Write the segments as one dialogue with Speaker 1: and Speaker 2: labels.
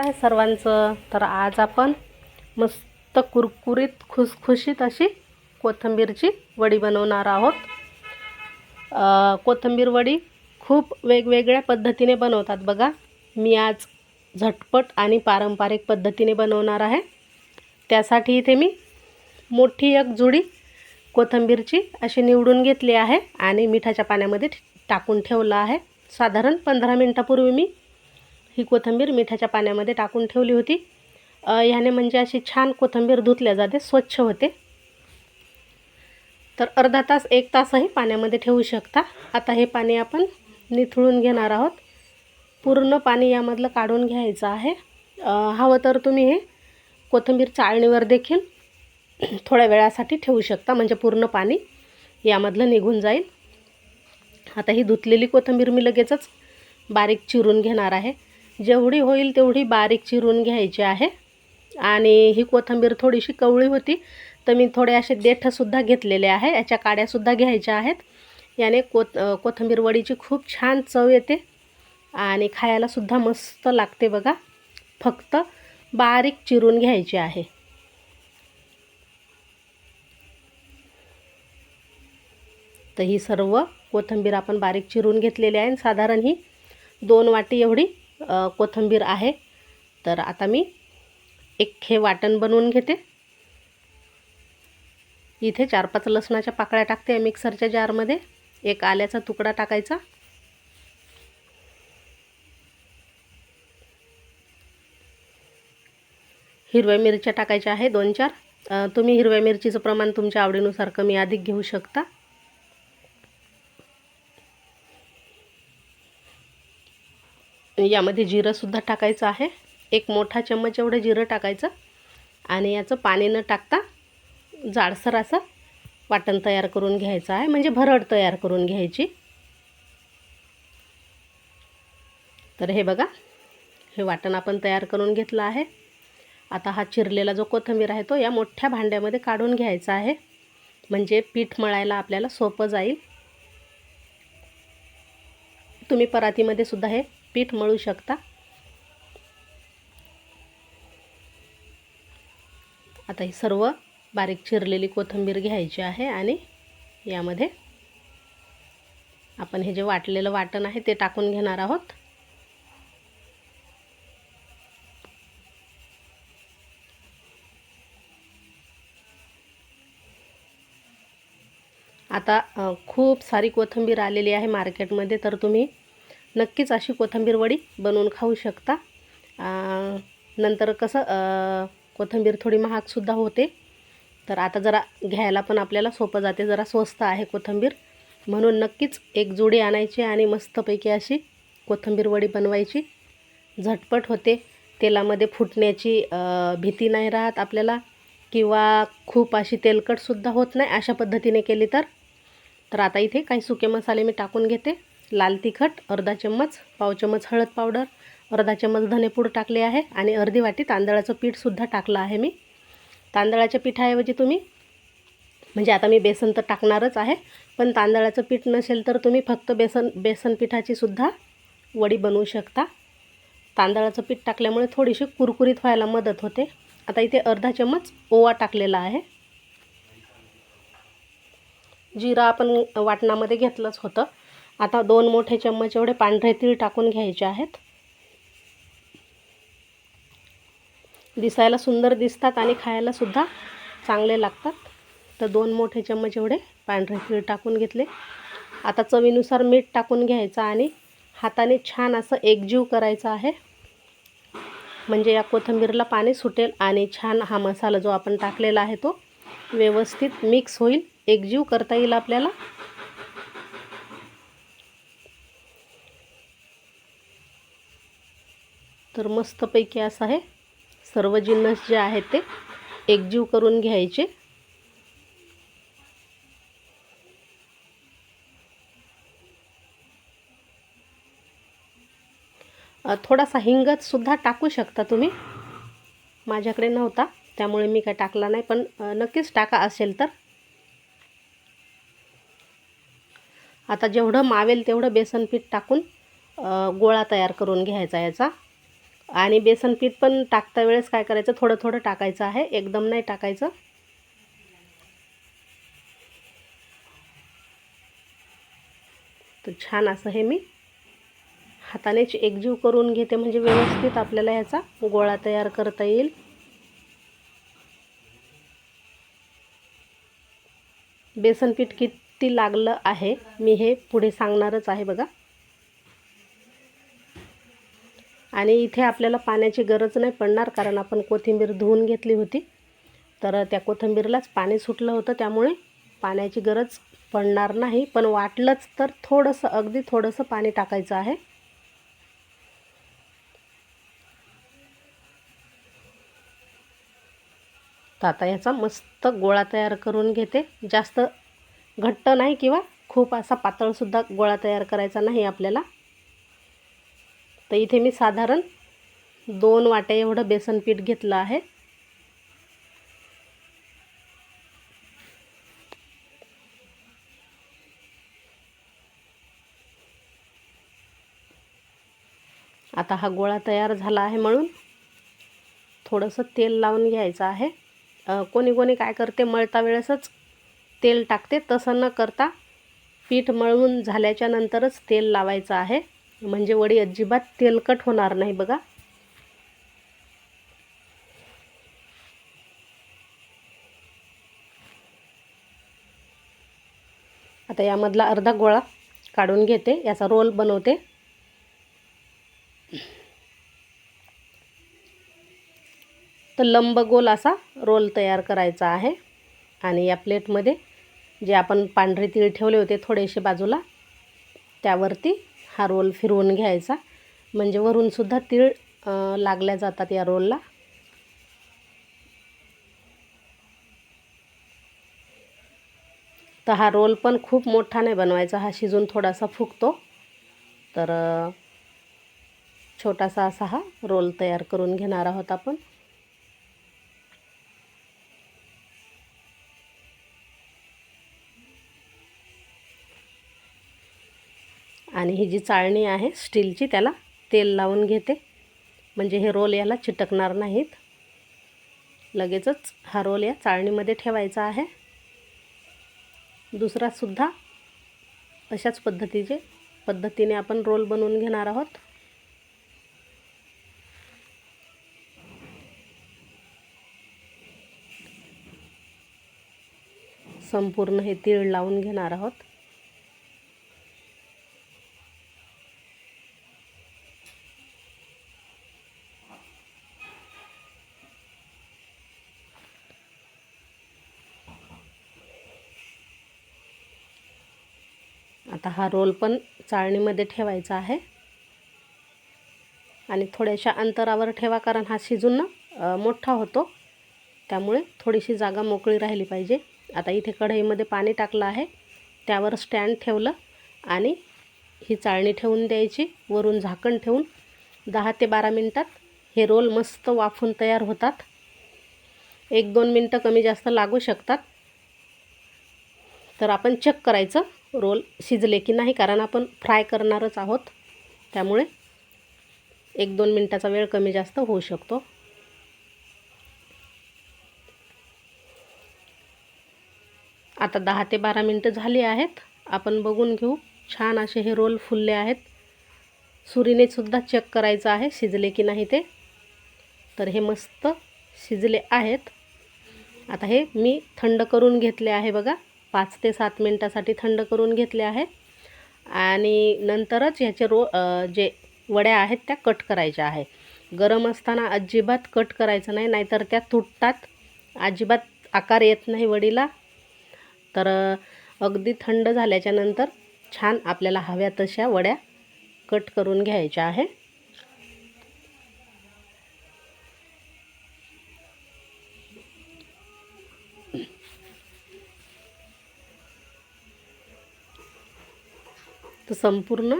Speaker 1: आहे सर्वांचं. तर आज आपण मस्त कुरकुरीत खुसखुशीत अशी कोथिंबीरची वडी बनवणार आहोत. कोथंबीर कोथिंबीर वडी खूप वेगवेगळ्या पद्धतीने बनवतात बघा. मी आज झटपट आणि पारंपरिक पद्धतीने बनवणार आहे. त्यासाठी इथे मी मोठी एक जुडी कोथिंबीरची अशी निवडून घेतली आहे आणि मिठाच्या पाण्यामध्ये टाकून ठेवलं आहे. साधारण पंधरा मिनटापूर्वी मी ही कोथिंबीर मिठाच्या पाण्यामध्ये टाकून ठेवली होती. ह्याने म्हणजे अशी छान कोथिंबीर धुतल्या जाते स्वच्छ होते. तर अर्धा तास एक तासही पाण्यामध्ये ठेवू शकता. आता हे पाणी आपण निथळून घेणार आहोत. पूर्ण पाणी यामधलं काढून घ्यायचं आहे. हवं तर तुम्ही हे कोथिंबीर चाळणीवर देखील थोड्या वेळासाठी ठेवू शकता. म्हणजे पूर्ण पाणी यामधलं निघून जाईल. आता ही धुतलेली कोथिंबीर मी लगेचच बारीक चिरून घेणार आहे. जेवढी होईल तेवढी बारीक चिरून घ्यायची आहे. आणि ही कोथिंबीर थोडीशी कवळी होती तर मी थोडे असे देठसुद्धा घेतलेले आहे. याच्या काड्यासुद्धा घ्यायच्या आहेत. याने कोथ कोथिंबीर वडीची खूप छान चव येते. आणि खायलासुद्धा मस्त लागते बघा. फक्त बारीक चिरून घ्यायची आहे. तर ही सर्व कोथिंबीर आपण बारीक चिरून घेतलेली आहे. आणि साधारण ही दोन वाटी एवढी कोथिंबीर आहे. तर आता मी एक हे वाटण बनवून घेते. इथे चार पाच लसणाच्या पाकळ्या टाकते मिक्सरच्या जारमध्ये. एक आल्याचा तुकडा टाकायचा. हिरव्या मिरच्या टाकायच्या आहे दोन चार तुम्ही हिरव्या मिरचीचं प्रमाण तुमच्या आवडीनुसार कमी अधिक घेऊ शकता. यामध्ये जिरंसुद्धा टाकायचं आहे. एक मोठा चम्मच एवढं जिरं टाकायचं. आणि याचं पाणी न टाकता जाडसर असं वाटण तयार करून घ्यायचं आहे. म्हणजे भरड तयार करून घ्यायची. तर हे बघा हे वाटण आपण तयार करून घेतलं आहे. आता हा चिरलेला जो कोथिंबीर आहे तो या मोठ्या भांड्यामध्ये काढून घ्यायचा आहे. म्हणजे पीठ मळायला आपल्याला सोपं जाईल. तुम्ही परातीमध्ये सुद्धा हे पीठ मळू शकता. आता ही सर्व बारीक चिरलेली कोथिंबीर घ्यायची आहे आणि यामध्ये आपण हे जे वाटलेलं वाटण आहे ते टाकून घेणार आहोत. आता खूप सारी कोथिंबीर आलेली आहे मार्केटमध्ये तर तुम्ही नक्कीच अशी कोथिंबीर वडी बनवून खाऊ शकता. नंतर कसं कोथिंबीर थोडी महागसुद्धा होते. तर आता जरा घ्यायला पण आपल्याला सोपं जाते जरा स्वस्त आहे कोथिंबीर. म्हणून नक्कीच एक जोडी आणायची आणि मस्तपैकी अशी कोथिंबीर वडी बनवायची. झटपट होते. तेलामध्ये फुटण्याची भीती नाही राहत आपल्याला किंवा खूप अशी तेलकटसुद्धा होत नाही अशा पद्धतीने केली तर. तर आता इथे काही सुके मसाले मी टाकून घेते. लाल तिखट अर्धा चम्मच पाव चम्मच हळद पावडर अर्धा चम्मच धनेपूड टाकले आहे आणि अर्धी वाटी तांदळाचं पीठसुद्धा टाकलं आहे मी. तांदळाच्या पिठाऐवजी तुम्ही म्हणजे आता मी बेसन तर टाकणारच आहे पण तांदळाचं पीठ नसेल तर तुम्ही फक्त बेसन बेसन पिठाची सुद्धा वडी बनवू शकता. तांदळाचं पीठ टाकल्यामुळे थोडीशी कुरकुरीत व्हायला मदत होते. आता इथे अर्धा चम्मच ओवा टाकलेला आहे. जिरा आपण वाटणामध्ये घेतलंच होतं. आता दोन मोठे चम्मच एवढे पांढरे तीळ टाकून घ्यायचे आहेत. दिसायला सुंदर दिसतात आणि खायला सुद्धा चांगले लागतात. तर दोन मोठे चम्मच एवढे पांढरे तीळ टाकून घेतले. आता चवीनुसार मीठ टाकून घ्यायचं आणि हाताने छान असं एकजीव करायचं आहे. म्हणजे या कोथिंबीरला पाणी सुटेल आणि छान हा मसाला जो आपण टाकलेला आहे तो व्यवस्थित मिक्स होईल एकजीव करता येईल आपल्याला. तर मस्तपैकी असं आहे. सर्व जिन्नस जे आहेत ते एकजीव करून घ्यायचे. थोडासा हिंगसुद्धा टाकू शकता तुम्ही. माझ्याकडे नव्हता त्यामुळे मी काय टाकला नाही पण नक्कीच टाका असेल तर. आता जेवढं मावेल तेवढं बेसन पीठ टाकून गोळा तयार करून घ्यायचा याचा. आणि बेसन पीठ पण टाकता वेळेस काय करायचं? थोडं थोडं टाकायचं आहे. एकदम नाही टाकायचं. तर छान असं हे मी हातानेच एकजीव करून घेते. म्हणजे व्यवस्थित आपल्याला ह्याचा गोळा तयार करता येईल. बेसन पीठ किती लागलं आहे मी हे पुढे सांगणारच आहे बघा. आणि इथे आपल्याला पाण्याची गरज नाही पडणार कारण आपण कोथिंबीर धुवून घेतली होती. तर त्या कोथिंबीरलाच पाणी सुटलं होतं त्यामुळे पाण्याची गरज पडणार नाही. पण वाटलंच तर थोडंसं अगदी थोडंसं पाणी टाकायचं आहे. तर आता याचा मस्त गोळा तयार करून घेते. जास्त घट्ट नाही किंवा खूप असा पातळसुद्धा गोळा तयार करायचा नाही आपल्याला. तर इथे मी साधारण दोन वाट्या एवढं बेसन पीठ घेतलं आहे. आता हा गोळा तयार झाला आहे म्हणून थोडंसं तेल लावून घ्यायचं आहे. कोणी कोणी काय करते मळता वेळेसच तेल टाकते. तसं न करता पीठ मळून झाल्याच्या नंतरच तेल लावायचं आहे. म्हणजे वडी अजिबात तेलकट होणार नाही बघा. आता यामधला अर्धा गोळा काढून घेते याचा रोल बनवते. तर लंबगोल असा रोल तयार करायचा आहे. आणि या प्लेटमध्ये जे आपण पांढरे तीळ ठेवले होते थोडेसे बाजूला त्यावरती हा रोल फिरवून घ्यायचा. म्हणजे वरूनसुद्धा तीळ लागल्या जातात या रोलला. तर हा रोल पण खूप मोठा नाही बनवायचा. हा शिजून थोडासा फुगतो. तर छोटासा असा हा रोल तयार करून घेणार आहोत आपण. आणि ही जी चाळणी आहे स्टीलची त्याला तेल लावून घेते. म्हणजे हे रोल याला चिटकणार नाहीत. लगेचच हा रोल या चाळणीमध्ये ठेवायचा आहे. दुसरासुद्धा अशाच पद्धतीचे पद्धतीने आपण रोल बनवून घेणार आहोत. संपूर्ण हे तीळ लावून घेणार आहोत. आता हा रोल पण चाळणीमध्ये ठेवायचा आहे. आणि थोड्याशा अंतरावर ठेवा कारण हा शिजून ना मोठा होतो. त्यामुळे थोडीशी जागा मोकळी राहिली पाहिजे. आता इथे कढईमध्ये पाणी टाकलं आहे. त्यावर स्टँड ठेवलं आणि ही चाळणी ठेवून द्यायची. वरून झाकण ठेवून दहा ते बारा मिनटात हे रोल मस्त वाफून तयार होतात. एक दोन मिनटं कमी जास्त लागू शकतात. तर आपण चेक करायचं. रोल शिजले की नाही कारण आपण फ्राय करणारच आहोत. त्यामुळे एक दोन मिनटाचा वेळ कमी जास्त होऊ शकतो. आता दहा ते बारा मिनटं झाली आहेत. आपण बघून घेऊ. छान असे हे रोल फुलले आहेत. सुरीने सुद्धा चेक करायचं आहे शिजले की नाही ते. तर हे मस्त शिजले आहेत. आता हे मी थंड करून घेतले आहे बघा. पाच ते सात मिनटासाठी थंड करून घेतले आहे. आणि नंतरच ह्याचे रो जे वड्या आहेत त्या कट करायच्या आहे. गरम असताना अजिबात कट करायचं नाही नाहीतर त्या तुटतात. अजिबात आकार येत नाही वडीला. तर अगदी थंड झाल्याच्यानंतर छान आपल्याला हव्या तशा वड्या कट करून घ्यायच्या आहे. तर संपूर्ण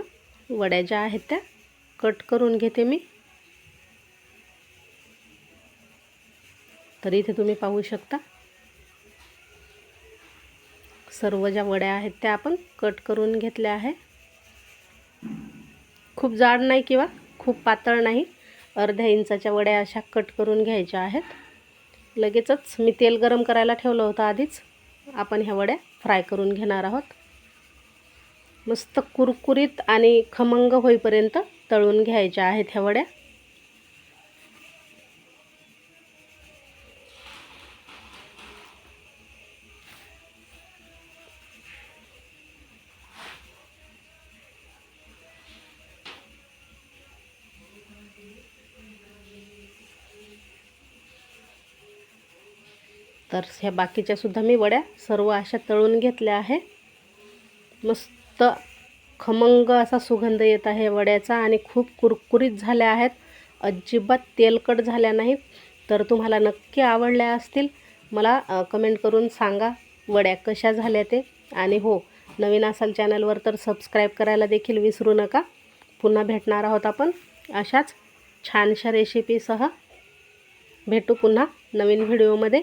Speaker 1: वड्या ज्या आहेत त्या कट करून घेते मी. तर इथे तुम्ही पाहू शकता. सर्व ज्या वड्या आहेत त्या आपण कट करून घेतल्या आहे. खूप जाड नाही किंवा खूप पातळ नाही. अर्ध्या इंचाच्या वड्या अशा कट करून घ्यायच्या आहेत. लगेचच मी तेल गरम करायला ठेवलं होतं आधीच. आपण ह्या वड्या फ्राय करून घेणार आहोत. मस्त कुरकुरीत आणि खमंग होईपर्यंत तळून घ्यायच्या आहेत ह्या वड्या. तर ह्या बाकीच्या सुद्धा मी वड्या सर्व अशा तळून घेतल्या आहे मस्त मस्त खमंग असा सुगंध येत आहे वड्याचा आणि खूप कुरकुरीत झाल्या आहेत. अजिबात तेलकट झाल्या नाहीत. तर तुम्हाला नक्की आवडल्या असतील मला कमेंट करून सांगा वड्या कशा झाल्या ते. आणि हो नवीन असाल चॅनलवर तर सबस्क्राईब करायला देखील विसरू नका. पुन्हा भेटणार आहोत आपण अशाच छानशा रेसिपीसह भेटू पुन्हा नवीन व्हिडिओमध्ये